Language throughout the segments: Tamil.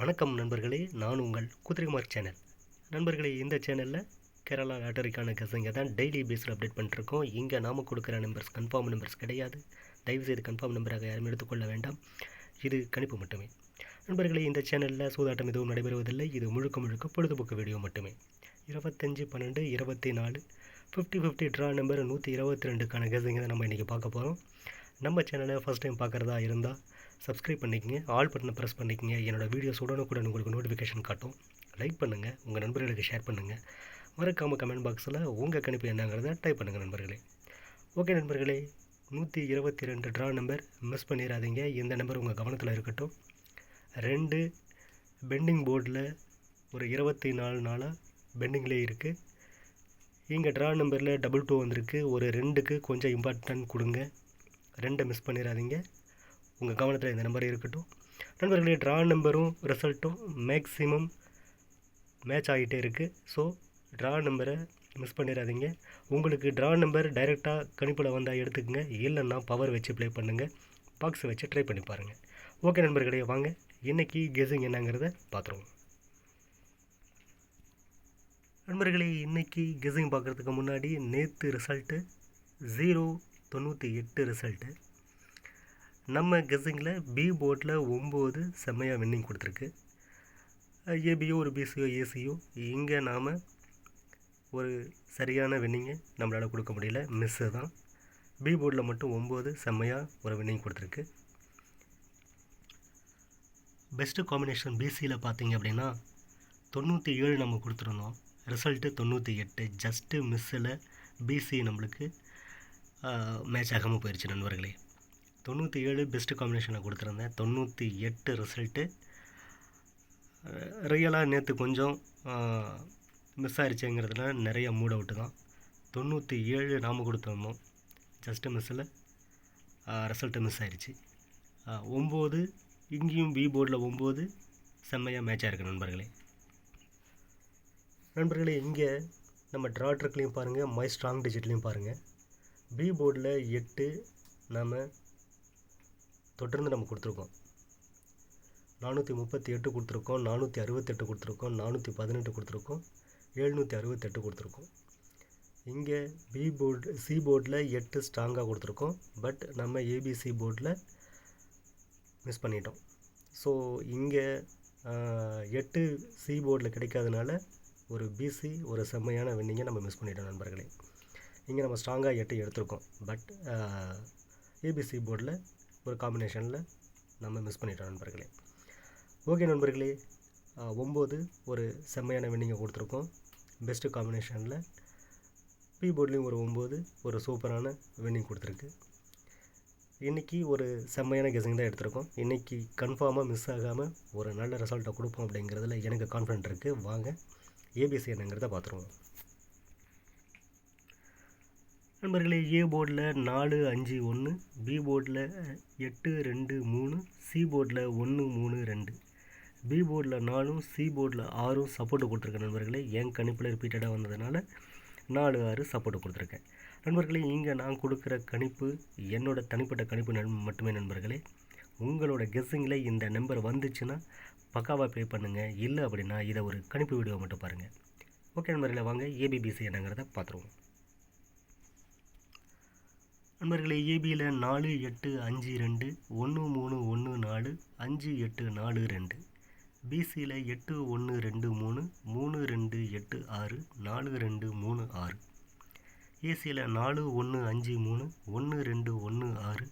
வணக்கம் நண்பர்களே நான் உங்கள் குதிரைமார் சேனல். நண்பர்களே இந்த சேனலில் கேரளா லாட்டரிக்கான கசங்க தான் டெய்லி பேஸில் அப்டேட் பண்ணிருக்கோம் இங்கே நாம் கொடுக்குற நம்பர்ஸ் கன்ஃபார்ம் நம்பர்ஸ் கிடையாது. தயவுசெய்து கன்ஃபார்ம் நம்பராக யாரும் எடுத்துக்கொள்ள வேண்டாம். இது கணிப்பு மட்டுமே. நண்பர்களே இந்த சேனலில் சூதாட்டம் எதுவும் நடைபெறுவதில்லை. இது முழுக்க முழுக்க பொழுதுபோக்கு வீடியோ மட்டுமே. இருபத்தஞ்சி பன்னெண்டு இருபத்தி நாலு ஃபிஃப்டி ஃபிஃப்டி ட்ரா நம்பர் நூற்றி இருபத்தி ரெண்டுக்கான கசங்க தான் நம்ம இன்றைக்கி பார்க்க போகிறோம் நம்ம சேனலை ஃபஸ்ட் டைம் பார்க்குறதா இருந்தால் சப்ஸ்கிரைப் பண்ணிக்கங்க. ஆல் பட்டனை ப்ரெஸ் பண்ணிக்கங்க. என்னோடய வீடியோஸ் உடனுக்குடன் உங்களுக்கு நோட்டிஃபிகேஷன் காட்டும். லைக் பண்ணுங்கள் உங்கள் நண்பர்களுக்கு ஷேர் பண்ணுங்கள் மறக்காமல் கமெண்ட் பாக்ஸில் உங்கள் கணிப்பு என்னங்கிறத டைப் பண்ணுங்கள் நண்பர்களே. ஓகே நண்பர்களே நூற்றி இருபத்தி ரெண்டு ட்ரா நம்பர் மிஸ் பண்ணிடாதீங்க இந்த நம்பர் உங்கள் கவனத்தில் இருக்கட்டும். ரெண்டு பெண்டிங் போர்டில் ஒரு இருபத்தி நாலு நாளாக பெண்டிங்லேயே இருக்குது இங்கே ட்ரா நம்பரில் டபுள் டூ வந்திருக்கு. ஒரு ரெண்டுக்கு கொஞ்சம் இம்பார்ட்டன்ட் கொடுங்க. ரெண்டை மிஸ் பண்ணிடாதீங்க உங்கள் கவனத்தில் இந்த நம்பர் இருக்கட்டும். நண்பர்களே ட்ரா நம்பரும் ரிசல்ட்டும் மேக்ஸிமம் மேட்ச் ஆகிட்டே இருக்குது ஸோ ட்ரா நம்பரை மிஸ் பண்ணிடாதீங்க. உங்களுக்கு ட்ரா நம்பர் டைரெக்டாக கணிப்பில் வந்தால் எடுத்துக்கங்க. இல்லைன்னா பவர் வச்சு ப்ளே பண்ணுங்கள் பாக்ஸை வச்சு ட்ரை பண்ணி பாருங்கள் ஓகே நண்பர்களே வாங்க. இன்றைக்கி கெஸிங் என்னங்கிறத பார்த்துருவோம் நண்பர்களே இன்றைக்கி கெஸிங் பார்க்குறதுக்கு முன்னாடி நேற்று ரிசல்ட்டு ஜீரோ தொண்ணூற்றி எட்டு ரிசல்ட்டு நம்ம கெஸ்ஸிங்கில் பி போர்டில் ஒம்பது செம்மையாக வின்னிங் கொடுத்துருக்கு. ஏபியோ ஒரு பிசியோ ஏசியோ இங்கே நாம் ஒரு சரியான வின்னிங்கை நம்மளால் கொடுக்க முடியல. மிஸ்ஸு தான். பி போர்டில் மட்டும் ஒம்பது செம்மையாக ஒரு வின்னிங் கொடுத்துருக்கு. பெஸ்ட்டு காம்பினேஷன் பிசியில் பார்த்தீங்க அப்படின்னா தொண்ணூற்றி ஏழு நம்ம கொடுத்துருந்தோம். ரிசல்ட்டு தொண்ணூற்றி எட்டு ஜஸ்ட்டு மிஸ்ஸில் பிசி நம்மளுக்கு மேட்ச் ஆகாமல் போயிடுச்சு நண்பர்களே. தொண்ணூற்றி ஏழு பெஸ்ட்டு காம்பினேஷனை கொடுத்துருந்தேன். தொண்ணூற்றி எட்டு ரிசல்ட்டு ரியலாக நேற்று கொஞ்சம் மிஸ் ஆயிடுச்சுங்கிறதுல நிறைய மூட் அவுட்டு தான். தொண்ணூற்றி ஏழு நாம் கொடுத்துருந்தோம் ஜஸ்ட்டு மிஸ்ஸில் ரிசல்ட்டு மிஸ் ஆயிடுச்சு ஒம்பது இங்கேயும் பி போர்டில் ஒம்பது செம்மையாக மேட்சாக இருக்குது நண்பர்களே. நண்பர்களே இங்கே நம்ம ட்ரா ட்ரக்லேயும் பாருங்கள் மை ஸ்ட்ராங் டிஜிட்லேயும் பாருங்கள் பி போர்டில் எட்டு நம்ம தொடர்ந்து நம்ம கொடுத்துருக்கோம். நானூற்றி முப்பத்தி எட்டு கொடுத்துருக்கோம் நானூற்றி அறுபத்தெட்டு கொடுத்துருக்கோம் நானூற்றி பதினெட்டு கொடுத்துருக்கோம் எழுநூற்றி அறுபத்தெட்டு கொடுத்துருக்கோம். இங்கே பி போர்டு சி போர்டில் எட்டு ஸ்ட்ராங்காக கொடுத்துருக்கோம். பட் நம்ம ஏபிசி போர்டில் மிஸ் பண்ணிட்டோம். ஸோ இங்கே எட்டு சி போர்டில் கிடைக்காதனால ஒரு பிசி ஒரு செம்மையான வின்னிங்கை நம்ம மிஸ் பண்ணிட்டோம் நண்பர்களே. இங்கே நம்ம ஸ்ட்ராங்காக எட்டு எடுத்திருக்கோம். பட் ஏபிசி போர்டில் ஒரு காம்பினேஷனில் நம்ம மிஸ் பண்ணிட்டோம் நண்பர்களே. ஓகே நண்பர்களே ஒம்பது ஒரு செம்மையான வின்னிங்கை கொடுத்துருக்கோம். பெஸ்ட்டு காம்பினேஷனில் பி போர்ட்லேயும் ஒரு ஒம்பது ஒரு சூப்பரான வின்னிங் கொடுத்துருக்கு. இன்றைக்கி ஒரு செம்மையான கெஸிங் தான் எடுத்திருக்கோம். இன்றைக்கி கன்ஃபார்மாக மிஸ் ஆகாமல் ஒரு நல்ல ரிசல்ட்டை கொடுப்போம் அப்படிங்கிறதுல எனக்கு கான்ஃபிடென்ட் இருக்குது வாங்க ஏபிசி என்னங்கிறத பார்த்துருவோம். நண்பர்களே ஏ போர்டில் நாலு அஞ்சு ஒன்று பி போர்டில் எட்டு ரெண்டு மூணு சி போர்டில் ஒன்று மூணு ரெண்டு. பி போர்டில் நாலும் சி போர்டில் ஆறும் சப்போர்ட்டு கொடுத்துருக்கேன் நண்பர்களே. என் கணிப்பில் ரிப்பீட்டடாக வந்ததுனால நாலு ஆறு சப்போர்ட்டு கொடுத்துருக்கேன். நண்பர்களே இங்கே நான் கொடுக்குற கணிப்பு என்னோடய தனிப்பட்ட கணிப்பு நன் மட்டுமே நண்பர்களே. உங்களோட கெஸ்ஸிங்கில் இந்த நம்பர் வந்துச்சுன்னா பக்காவாக ப்ளே பண்ணுங்கள் இல்லை அப்படின்னா இதை ஒரு கணிப்பு வீடியோ மட்டும் பாருங்கள் ஓகே நண்பர்களே வாங்க ஏபிபிசி என்னங்கிறத பார்த்துருவோம். நண்பர்களே ஏபியில் நாலு எட்டு அஞ்சு ரெண்டு ஒன்று மூணு ஒன்று நாலு அஞ்சு எட்டு நாலு ரெண்டு. பிசியில் எட்டு ஒன்று ரெண்டு மூணு மூணு ரெண்டு எட்டு ஆறு நாலு ரெண்டு மூணு ஆறு. ஏசியில் நாலு ஒன்று அஞ்சு மூணு ஒன்று ரெண்டு ஒன்று ஆறு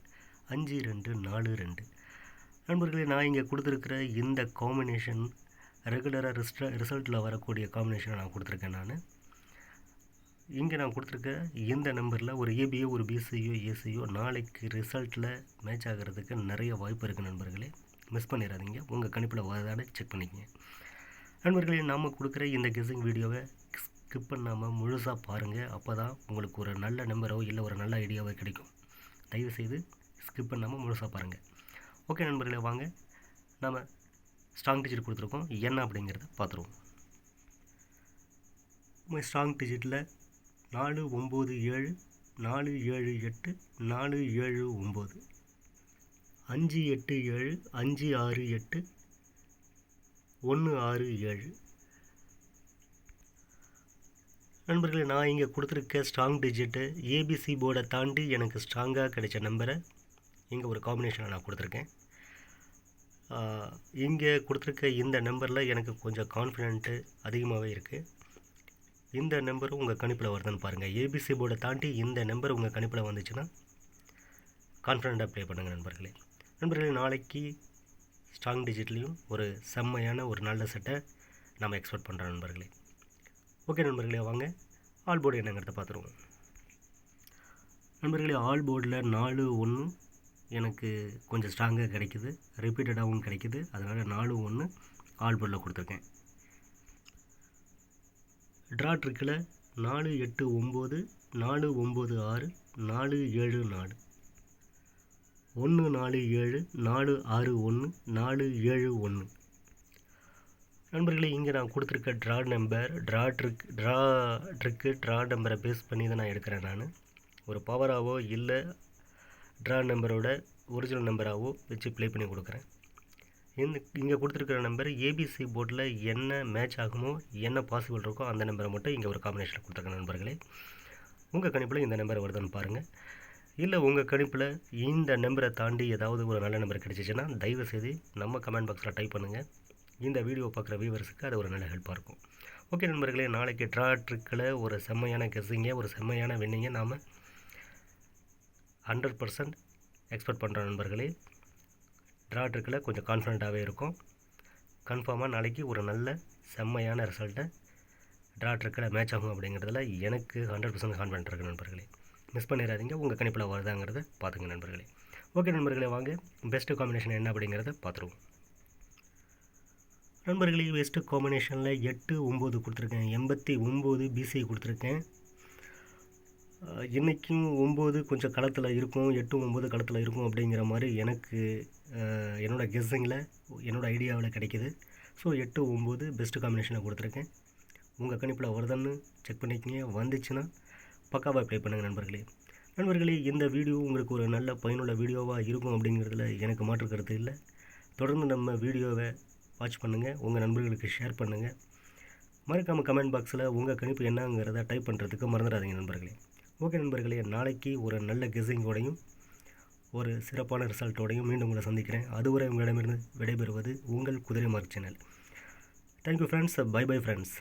அஞ்சு ரெண்டு நாலு ரெண்டு. நண்பர்களே நான் இங்கே கொடுத்துருக்கிற இந்த காம்பினேஷன் ரெகுலராக ரிஸ்ட ரிசல்ட்டில் வரக்கூடிய காம்பினேஷனை நான் கொடுத்துருக்கேன் நான். இங்கே நான் கொடுத்துருக்க இந்த நம்பரில் ஒரு ஏபியோ ஒரு பிசியோ ஏசியோ நாளைக்கு ரிசல்ட்டில் மேட்ச் ஆகிறதுக்கு நிறைய வாய்ப்பு இருக்குது நண்பர்களே. மிஸ் பண்ணிடாதீங்க. உங்கள் கணிப்பில் வரதான செக் பண்ணிக்கங்க. நண்பர்களே நாம் கொடுக்குற இந்த கெஸிங் வீடியோவை ஸ்கிப் பண்ணாமல் முழுசாக பாருங்கள் அப்போ தான் உங்களுக்கு ஒரு நல்ல நம்பரோ இல்லை ஒரு நல்ல ஐடியாவோ கிடைக்கும். தயவுசெய்து ஸ்கிப் பண்ணாமல் முழுசாக பாருங்கள் ஓகே நண்பர்களே வாங்க. நாம் ஸ்ட்ராங் டிஜிட் கொடுத்துருக்கோம். என்ன அப்படிங்கிறத பார்த்துருவோம். ஸ்ட்ராங் டிஜிட்டில் நாலு ஒம்பது ஏழு நாலு ஏழு எட்டு நாலு ஏழு ஒம்பது. அஞ்சு எட்டு ஏழு அஞ்சு ஆறு எட்டு ஒன்று ஆறு ஏழு. நண்பர்களே நான் இங்கே கொடுத்துருக்க ஸ்ட்ராங் டிஜிட்டு ஏபிசி போர்டை தாண்டி எனக்கு ஸ்ட்ராங்காக கிடைச்ச நம்பரை இங்கே ஒரு காம்பினேஷனை நான் கொடுத்துருக்கேன். இங்கே கொடுத்துருக்க இந்த நம்பரில் எனக்கு கொஞ்சம் கான்ஃபிடென்ட்டு அதிகமாகவே இருக்குது இந்த நம்பரும் உங்கள் கணிப்பில் வருதுன்னு பாருங்கள் ஏபிசி போர்டை தாண்டி இந்த நம்பர் உங்கள் கணிப்பில் வந்துச்சுன்னா கான்ஃபிடண்ட்டாக ப்ளே பண்ணுங்கள் நண்பர்களே. நண்பர்களே நாளைக்கு ஸ்ட்ராங் டிஜிட்லேயும் ஒரு செம்மையான ஒரு நல்ல செட்டை நம்ம எக்ஸ்பெக்ட் பண்ணுறோம் நண்பர்களே. ஓகே நண்பர்களே வாங்க. ஆல் போர்டு என்னங்கிறத பார்த்துருவோம் நண்பர்களே ஆல் போர்டில் நாலு ஒன்று எனக்கு கொஞ்சம் ஸ்ட்ராங்காக கிடைக்குது. ரிப்பீட்டடாகவும் கிடைக்குது. அதனால் நாலு ஒன்று ஆல் போர்டில் கொடுத்துருக்கேன். ட்ரா ட்ரிக்கில் நாலு எட்டு ஒம்பது நாலு ஒம்பது ஆறு நாலு ஏழு நாலு. ஒன்று நாலு ஏழு நாலு ஆறு ஒன்று நாலு ஏழு ஒன்று நண்பர்களே இங்கே நான் கொடுத்துருக்க draw number draw trick draw trick draw நம்பரை பேஸ் பண்ணி தான் நான் எடுக்கிறேன் நான். ஒரு பவராகவோ இல்லை ட்ரா நம்பரோட ஒரிஜினல் நம்பராகவோ வச்சு ப்ளே பண்ணி கொடுக்குறேன். இந்த இங்கே கொடுத்துருக்குற நம்பர் ஏபிசி போர்டில் என்ன மேட்ச் ஆகுமோ என்ன பாசிபிள் இருக்கோ அந்த நம்பரை மட்டும் இங்கே ஒரு காம்பினேஷனில் கொடுத்துருக்க நண்பர்களே. உங்கள் கணிப்பில் இந்த நம்பர் வருதுன்னு பாருங்கள் இல்லை உங்கள் கணிப்பில் இந்த நம்பரை தாண்டி ஏதாவது ஒரு நல்ல நம்பர் கிடச்சிச்சின்னா தயவு செய்து நம்ம கமெண்ட் பாக்ஸில் டைப் பண்ணுங்கள் இந்த வீடியோ பார்க்குற வியூவர்ஸுக்கு அது ஒரு நல்ல ஹெல்ப்பாக இருக்கும். ஓகே நண்பர்களே நாளைக்கு ட்ரா ட்ரிக்கில் ஒரு செம்மையான கெஸ்ஸிங்க ஒரு செம்மையான வின்னிங்கை நாம் ஹண்ட்ரட் பர்சன்ட் எக்ஸ்பெக்ட் பண்ணுற நண்பர்களே. ட்ரா ட்ரிக்கில் கொஞ்சம் கான்ஃபிடண்ட்டாகவே இருக்கும். கன்ஃபார்மாக நாளைக்கு ஒரு நல்ல செம்மையான ரிசல்ட்டை ட்ரா ட்ரிக்கில் மேட்ச் ஆகும் அப்படிங்கிறதுல எனக்கு ஹண்ட்ரட் பர்சன்ட் கான்ஃபிடென்ட் இருக்குது நண்பர்களே. மிஸ் பண்ணிடாதீங்க உங்கள் கணிப்பில் வருதாங்கிறத பார்த்துங்க நண்பர்களே. ஓகே நண்பர்களே வாங்க. பெஸ்ட்டு காம்பினேஷன் என்ன அப்படிங்கிறத பார்த்துருவோம் நண்பர்களே பெஸ்ட்டு காம்பினேஷனில் எட்டு ஒம்பது கொடுத்துருக்கேன். எண்பத்தி ஒம்பது பிசி கொடுத்துருக்கேன். இன்றைக்கும் ஒம்பது கொஞ்சம் களத்தில் இருக்கும் எட்டு ஒம்பது களத்தில் இருக்கும் அப்படிங்கிற மாதிரி எனக்கு என்னோடய கெஸ்ஸிங்கில் என்னோடய ஐடியாவில் கிடைக்கிது. ஸோ எட்டு ஒம்பது பெஸ்ட்டு காம்பினேஷனை கொடுத்துருக்கேன். உங்கள் கணிப்பில் வருதான்னு செக் பண்ணிக்கிங்க. வந்துச்சுன்னா பக்காவாக ப்ளே பண்ணுங்கள் நண்பர்களே. நண்பர்களே இந்த வீடியோ உங்களுக்கு ஒரு நல்ல பயனுள்ள வீடியோவாக இருக்கும் அப்படிங்கிறதுல எனக்கு மாற்று கருத்து இல்லை. தொடர்ந்து நம்ம வீடியோவை வாட்ச் பண்ணுங்கள் உங்கள் நண்பர்களுக்கு ஷேர் பண்ணுங்கள் மறக்காமல் கமெண்ட் பாக்ஸில் உங்கள் கணிப்பு என்னங்கிறத டைப் பண்ணுறதுக்கு மறந்துடாதீங்க நண்பர்களே. ஓகே நண்பர்களே நாளைக்கு ஒரு நல்ல கெஸிங்கோடையும் ஒரு சிறப்பான ரிசல்ட்டோடையும் மீண்டும் உங்களை சந்திக்கிறேன். அதுவரை உங்களிடமிருந்து விடைபெறுவது உங்கள் குதிரை mark channel thank you friends bye bye friends